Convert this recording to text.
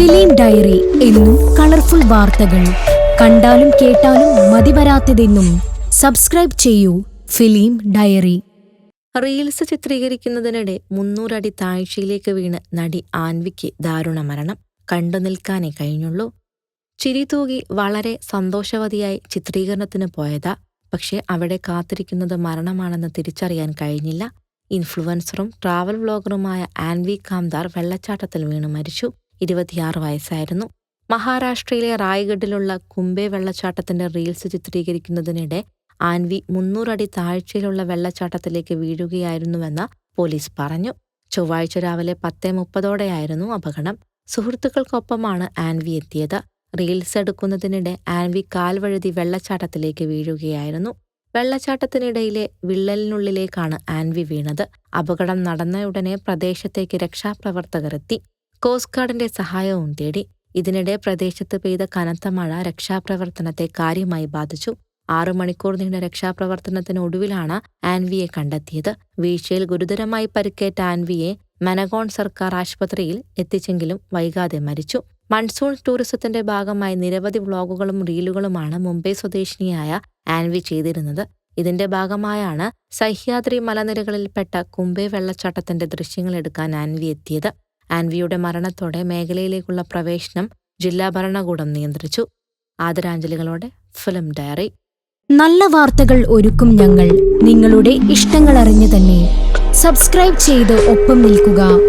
Film diary എന്നും colourful വാർത്തകൾ. കണ്ടാലും കേട്ടാലും മതിവരാത്തതെന്നും സബ്സ്ക്രൈബ് ചെയ്യൂ ഫിലിം ഡയറി. റീൽസ് ചിത്രീകരിക്കുന്നതിനിടെ മുന്നൂറടി താഴ്ചയിലേക്ക് വീണ് നടി ആൻവിക്ക് ദാരുണ മരണം. കണ്ടു നിൽക്കാനേ കഴിഞ്ഞുള്ളൂ. ചിരി തൂകി വളരെ സന്തോഷവതിയായി ചിത്രീകരണത്തിന് പോയതാ. പക്ഷേ അവിടെ കാത്തിരിക്കുന്നത് മരണമാണെന്ന് തിരിച്ചറിയാൻ കഴിഞ്ഞില്ല. ഇൻഫ്ലുവൻസറും ട്രാവൽ വ്ളോഗറുമായ ആൻവി കാംദാർ വെള്ളച്ചാട്ടത്തിൽ വീണ് മരിച്ചു. ഇരുപത്തിയാറ് വയസ്സായിരുന്നു. മഹാരാഷ്ട്രയിലെ റായ്ഗഡിലുള്ള കുംബെ വെള്ളച്ചാട്ടത്തിന്റെ റീൽസ് ചിത്രീകരിക്കുന്നതിനിടെ ആൻവി മുന്നൂറടി താഴ്ചയിലുള്ള വെള്ളച്ചാട്ടത്തിലേക്ക് വീഴുകയായിരുന്നുവെന്ന് പോലീസ് പറഞ്ഞു. ചൊവ്വാഴ്ച രാവിലെ പത്തേ മുപ്പതോടെയായിരുന്നു അപകടം. സുഹൃത്തുക്കൾക്കൊപ്പമാണ് ആൻവി എത്തിയത്. റീൽസ് എടുക്കുന്നതിനിടെ ആൻവി കാൽവഴുതി വെള്ളച്ചാട്ടത്തിലേക്ക് വീഴുകയായിരുന്നു. വെള്ളച്ചാട്ടത്തിനിടയിലെ വിള്ളലിനുള്ളിലേക്കാണ് ആൻവി വീണത്. അപകടം നടന്നയുടനെ പ്രദേശത്തേക്ക് രക്ഷാപ്രവർത്തകർ എത്തി കോസ്റ്റ് ഗാർഡിന്റെ സഹായവും തേടി ഇതിനിടെ പ്രദേശത്ത് പെയ്ത കനത്ത മഴ രക്ഷാപ്രവർത്തനത്തെ കാര്യമായി ബാധിച്ചു. ആറു മണിക്കൂർ നീണ്ട രക്ഷാപ്രവർത്തനത്തിനൊടുവിലാണ് ആൻവിയെ കണ്ടെത്തിയത്. വീഴ്ചയിൽ ഗുരുതരമായി പരിക്കേറ്റ ആൻവിയെ മനഗോൺ സർക്കാർ ആശുപത്രിയിൽ എത്തിച്ചെങ്കിലും വൈകാതെ മരിച്ചു. മൺസൂൺ ടൂറിസത്തിന്റെ ഭാഗമായി നിരവധി വ്ളോഗുകളും റീലുകളുമാണ് മുംബൈ സ്വദേശിനിയായ ആൻവി ചെയ്തിരുന്നത്. ഇതിന്റെ ഭാഗമായാണ് സഹ്യാദ്രി മലനിരകളിൽപ്പെട്ട കുംബെ വെള്ളച്ചാട്ടത്തിന്റെ ദൃശ്യങ്ങൾ എടുക്കാൻ ആൻവി എത്തിയത്. ആൻവിയുടെ മരണത്തോടെ മേഖലയിലേക്കുള്ള പ്രവേശനം ജില്ലാ ഭരണകൂടം നിയന്ത്രിച്ചു. ആദരാഞ്ജലികളോടെ ഫിലിം ഡയറി. നല്ല വാർത്തകൾ ഒരുക്കും ഞങ്ങൾ. നിങ്ങളുടെ ഇഷ്ടങ്ങൾ അറിഞ്ഞു തന്നെ. സബ്സ്ക്രൈബ് ചെയ്ത് ഒപ്പം നിൽക്കുക.